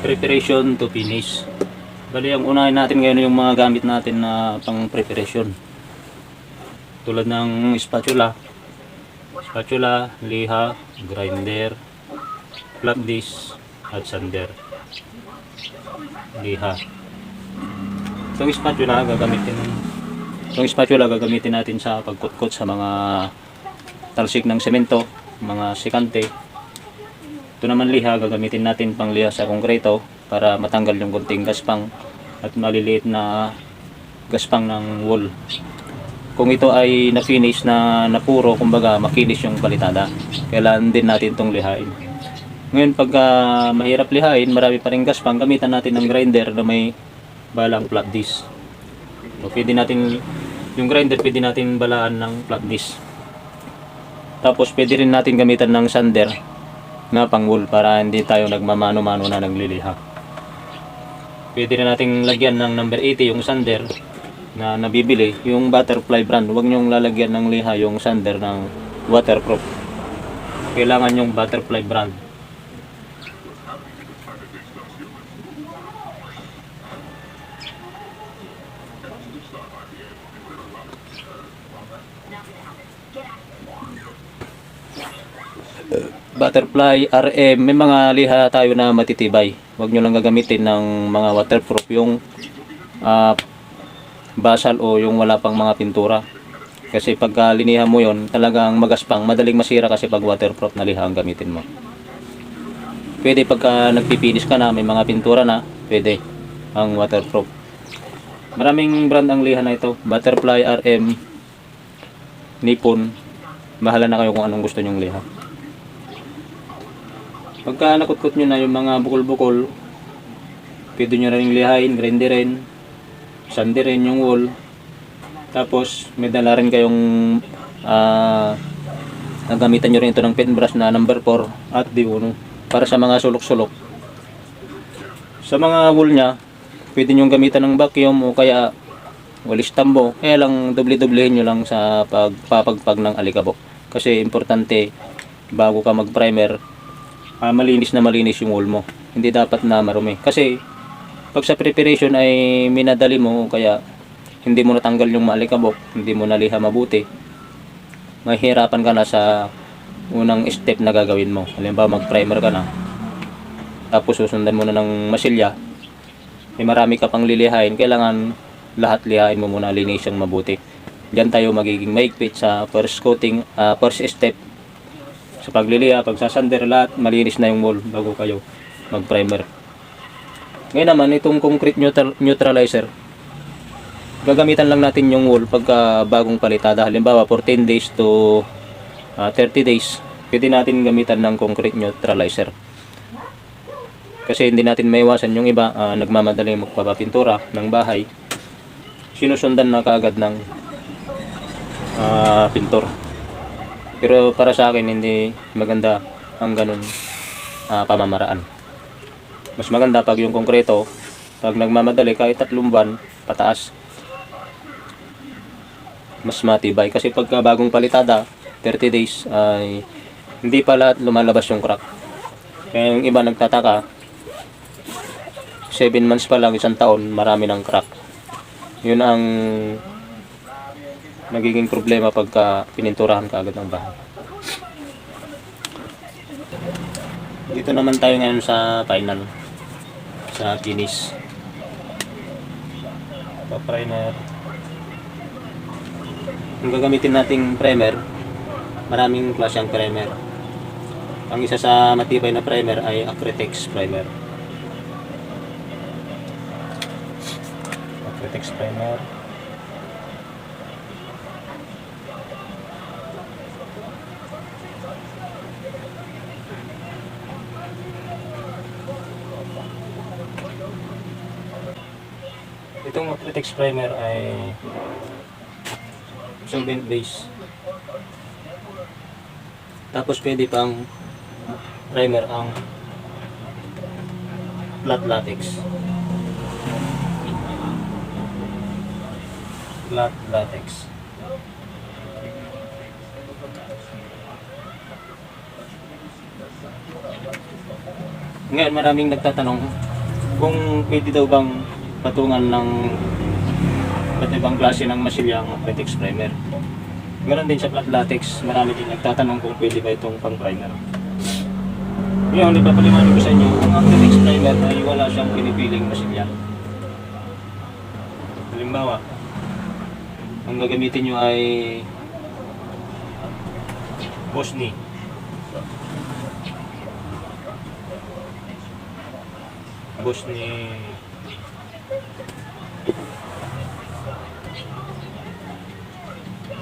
preparation to finish. Bali, ang unahin natin ngayon yung mga gamit natin na pang preparation. Tulad ng spatula, spatula, liha, grinder, flat disc, at sander. Liha. Itong spatula gagamitin itong spatula gagamitin natin sa pagkutkot sa mga talsik ng semento, mga sikante. Ito naman liha, gagamitin natin pang liha sa konkreto para matanggal yung kunting gaspang at maliliit na gaspang ng wool. Kung ito ay na-finish na napuro, kumbaga makinis yung palitada, kailangan din natin itong lihain. Ngayon, pagka mahirap lihain, marami pa rin gaspang, gamitan natin ng grinder na may balang flat disc. So, pwede natin, yung grinder, pwede natin balaan ng flat disc. Tapos pwede rin natin gamitan ng sander na pang wool para hindi tayo nagmamano-mano na nagliliha. Pwede rin nating lagyan ng number 80 yung sander na nabibili, yung butterfly brand. Huwag niyong lalagyan ng liha yung sander ng waterproof. Kailangan yung butterfly brand. Butterfly, RM, may mga liha tayo na matitibay. Huwag nyo lang gagamitin ng mga waterproof yung ah, basal o yung wala pang mga pintura. Kasi pagka linihan mo yon talagang magaspang, madaling masira kasi pag waterproof na liha ang gamitin mo. Pwede pagka nagpipinis ka na, may mga pintura na, pwede ang waterproof. Maraming brand ang liha na ito. Butterfly, RM, Nippon. Bahala na kayo kung anong gusto nyong liha. Pagka nakutkot nyo na yung mga bukol-bukol, pwede nyo rin lihain, grinderin, sandirin yung wool. Tapos, may dala rin kayong ah nagamitan nyo rin ito ng paintbrush na number 4 at di uno para sa mga sulok-sulok. Sa mga wool nya, pwede nyo gamitan ng vacuum o kaya walis tambo. Kaya lang doble-doblehin nyo lang sa pagpapagpag ng alikabok. Kasi importante, bago ka mag-primer, ah, malinis na malinis yung wool mo. Hindi dapat na marumi. Kasi pag sa preparation ay minadali mo kaya hindi mo natanggal yung maalikabok, hindi mo naliha mabuti, mahihirapan ka na sa unang step na gagawin mo. Halimbawa mag-primer ka na, tapos susundan mo na ng masilya, may marami ka pang lilihain, kailangan lahat lihain mo muna linis yung mabuti. Diyan tayo magiging maigpit sa first coating, ah, first step sa pagliliha, pagsasander lahat, malinis na yung wall bago kayo mag-primer. Ngayon naman, itong concrete neutral, neutralizer, gagamitan lang natin yung wool pagka bagong palitada. Halimbawa, 14 days to ah, 30 days, pwede natin gamitan ng concrete neutralizer. Kasi hindi natin maiwasan yung iba, ah, nagmamadali magpapapintura ng bahay. Sinusundan na kaagad ng ah, pintor. Pero para sa akin, hindi maganda ang ganun ah, pamamaraan. Mas maganda pag yung konkreto, pag nagmamadali kahit tatlong buwan, pataas. Mas matibay. Kasi pagka bagong palitada, 30 days, ay hindi pa lahat lumalabas yung crack. Kaya yung iba nagtataka, 7 months pa lang, isang taon, marami ng crack. Yun ang nagiging problema pagka pininturahan ka agad ng bahay. Dito naman tayo ngayon sa final. Sa finish. Pa-primer. Ang gagamitin nating primer, maraming klase ang primer. Ang isa sa matibay na primer ay Acrytex primer. Acrytex primer. Acrytex primer ay solvent base. Tapos pwede pang primer ang flat latex. Flat latex. Ngayon maraming nagtatanong kung pwede daw bang patungan ng iba't ibang klase ng masilya ang Pretex primer. Ganon din sa flat latex, marami din nagtatanong kung pwede ba itong pang primer. Ngayon, ipapaliwanag ko sa inyo, ang Acrylex primer ay wala siyang pinipiling masilya. Halimbawa, ang gagamitin nyo ay Bosni. Bosni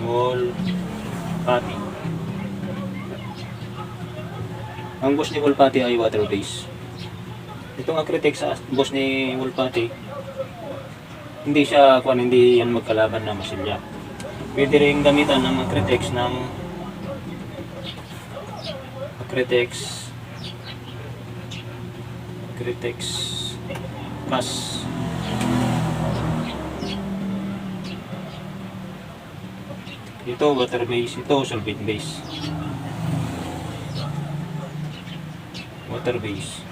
Wall Patty. Ang boss ni Wolpati ay water base. Itong Acrytex sa boss ni Wolpati, hindi siya kung hindi yan magkalaban na masilya. Pwede rin gamitan ng Acrytex ng Acrytex Acrytex Plus Ito water base, ito solvent base. Water base.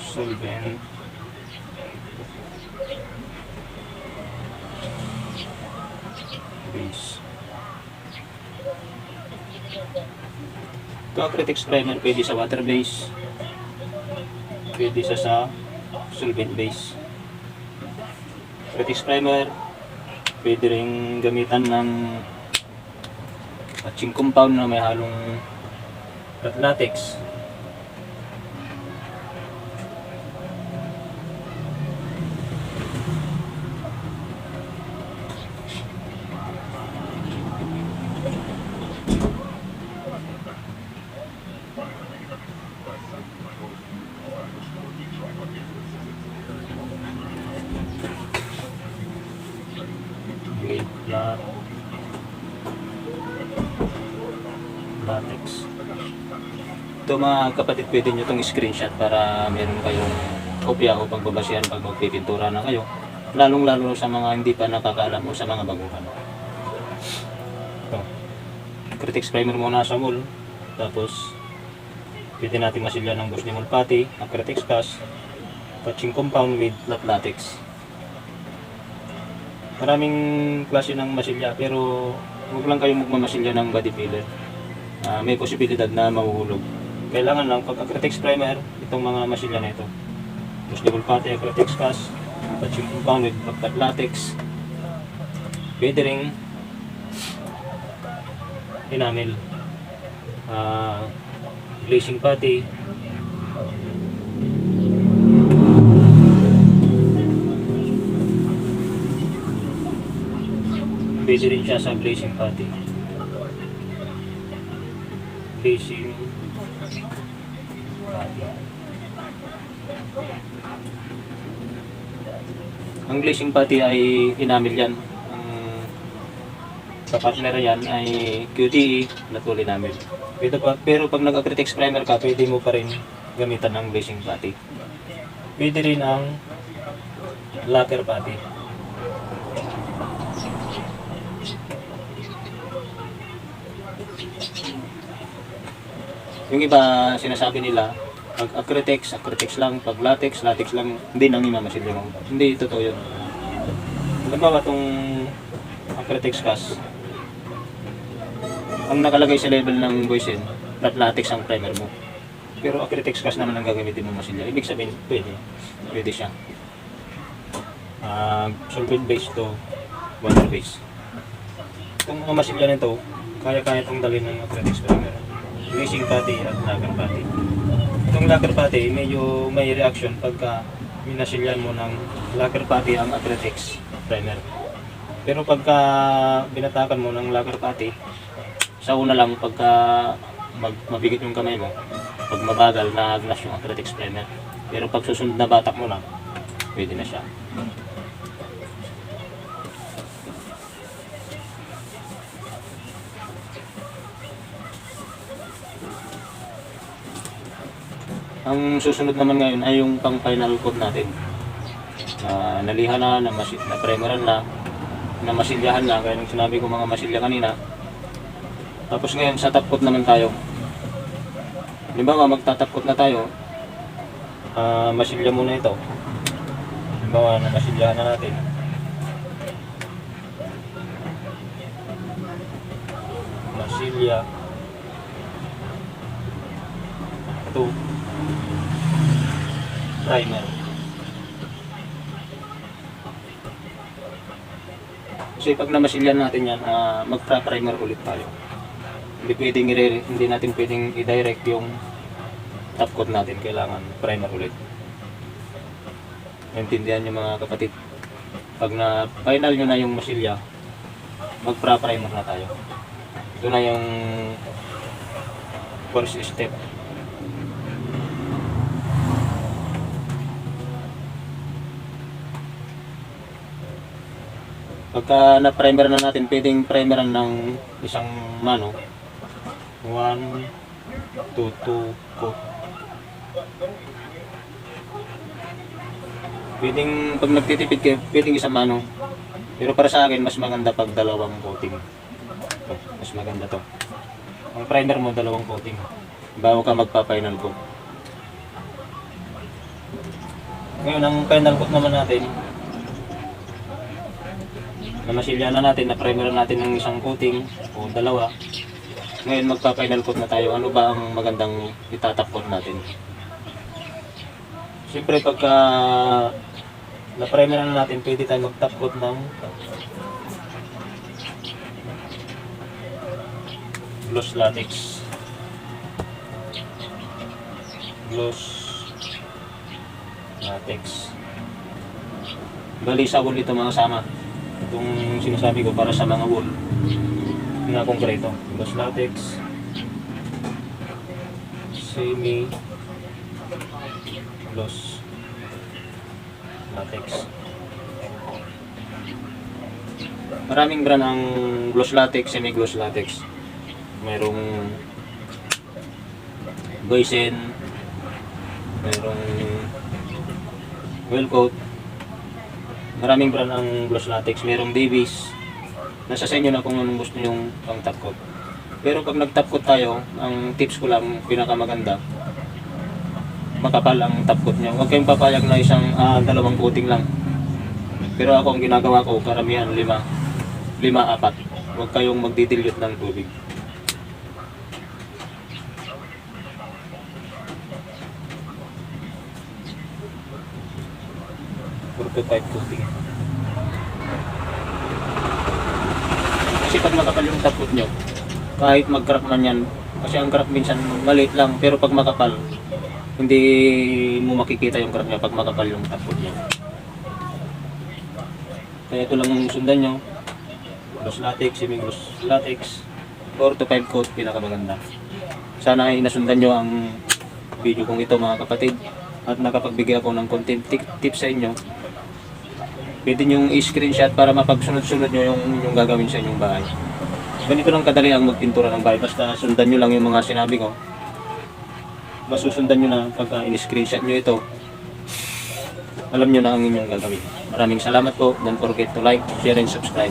Solvent. Base. Ito Critex primer pwede sa water base. Pwede sa sa solvent base. Critex primer pwede rin gamitan ng matching compound na may halong latex. Grade flat. Latex. Ito mga kapatid, pwede nyo itong screenshot para meron kayong kopya o pagbabasihan pag magpipintura na kayo. Lalong-lalo sa mga hindi pa nakakaalam o sa mga baguhan. Ito. Critex primer muna sa mall. Tapos, pwede natin masilya ng bus ni Mulpati, ang Critex Plus, patching compound with flat latex. Maraming klase ng masilya pero huwag lang kayong magmamasilya ng body filler. Ah, may posibilidad na mahuhulog. Kailangan lang pag acrytex primer, itong mga masilya na ito. Tapos double pati acrytex cast, patching compound with flat latex. Pwede ring enamel. Ah, glazing putty, Pwede rin siya sa glazing putty. Putty. Ang glazing putty ay enamel yan. Ang kapartner yan ay QTE na tool enamel. Pero, pero pag nag-acrytex primer ka, pwede mo pa rin gamitan ng glazing putty. Pwede rin ang lacquer putty. Yung iba sinasabi nila, pag acrytex, acrytex lang, pag latex, latex lang, hindi nang imamasil yung Hindi totoo yun. Halimbawa itong acrytex cast, ang nakalagay sa level ng boysen, flat latex ang primer mo. Pero acrytex cast naman ang gagamitin mo masilya. Ibig sabihin, pwede. Pwede siya. Ah, solvent base to water base. Itong mga masilya nito, kaya-kaya itong dalhin ng acrytex primer. Glazing pati at lacquer pati. Itong lacquer pati, medyo may reaction pagka minasilyan mo ng lacquer pati ang acrytex primer. Pero pagka binatakan mo ng lacquer pati, sa una lang pagka mag, mabigat yung kamay mo, pag mabagal na aglas yung acrytex primer. Pero pag susunod na batak mo lang, pwede na siya. Ang susunod naman ngayon ay yung pang final coat natin. Na nalihan na, na, masi- na primeran na, na masilyahan na, kaya nung sinabi ko mga masilya kanina, Tapos ngayon sa top coat naman tayo. Halimbawa magtatop coat na tayo. Ah, masilya muna ito. Halimbawa na masilyahan na natin. Masilya. Ito. Primer. Kasi pag namasilyan natin yan, ah, magpa-primer ulit tayo. Hindi pwedeng hindi natin pwedeng i-direct yung top coat natin. Kailangan primer ulit. Naintindihan niyo mga kapatid. Pag na final nyo na yung masilya, magpa-primer na tayo. Ito na yung first step. Pagka na-primer na natin, pwedeng primeran ng isang mano. 1, 2, 2, coat. Pwedeng, pag nagtitipid kayo, pwedeng isang mano. Pero para sa akin, mas maganda pag dalawang coating. Mas maganda to. Ang primer mo, dalawang coating. Bago ka magpa-final coat. Ngayon, ang final coat naman natin, na masilya na natin, na primer natin ng isang coating o dalawa. Ngayon magpa-final coat na tayo. Ano ba ang magandang itatap natin? Siyempre pagka na-primer na natin, pwede tayo mag-top coat ng gloss latex. Gloss latex. Bali sa wool ito mga sama itong sinasabi ko para sa mga wool na konkreto. Gloss latex semi gloss latex. Maraming brand ang gloss latex semi gloss latex. Mayroong Boysen mayroong well coat Maraming brand ang gloss latex. Merong Davis. Nasa sa inyo na kung anong gusto nyong pang top coat. Pero pag nag top coat tayo, ang tips ko lang, pinakamaganda, makapal ang top coat nyo. Huwag kayong papayag na isang ah, dalawang coating lang. Pero ako ang ginagawa ko, karamihan lima, lima apat. Huwag kayong magdidilute ng tubig. Prototype coating. Kasi pag makapal yung tapot nyo, kahit mag-crack man yan, kasi ang crack minsan maliit lang, pero pag makapal, hindi mo makikita yung crack niya pag makapal yung tapot nyo. Kaya ito lang ang sundan nyo. Gloss latex, semi-gloss latex, 4 to 5 coat, pinakamaganda. Sana ay nasundan nyo ang video kong ito mga kapatid at nakapagbigay ako ng content ti- tips sa inyo pwede nyo i-screenshot para mapagsunod-sunod nyo yung, yung gagawin sa inyong bahay. Ganito lang kadali ang magpintura ng bahay. Basta sundan nyo lang yung mga sinabi ko. Masusundan nyo na pagka in-screenshot nyo ito. Alam nyo na ang inyong gagawin. Maraming salamat po. Don't forget to like, share, and subscribe.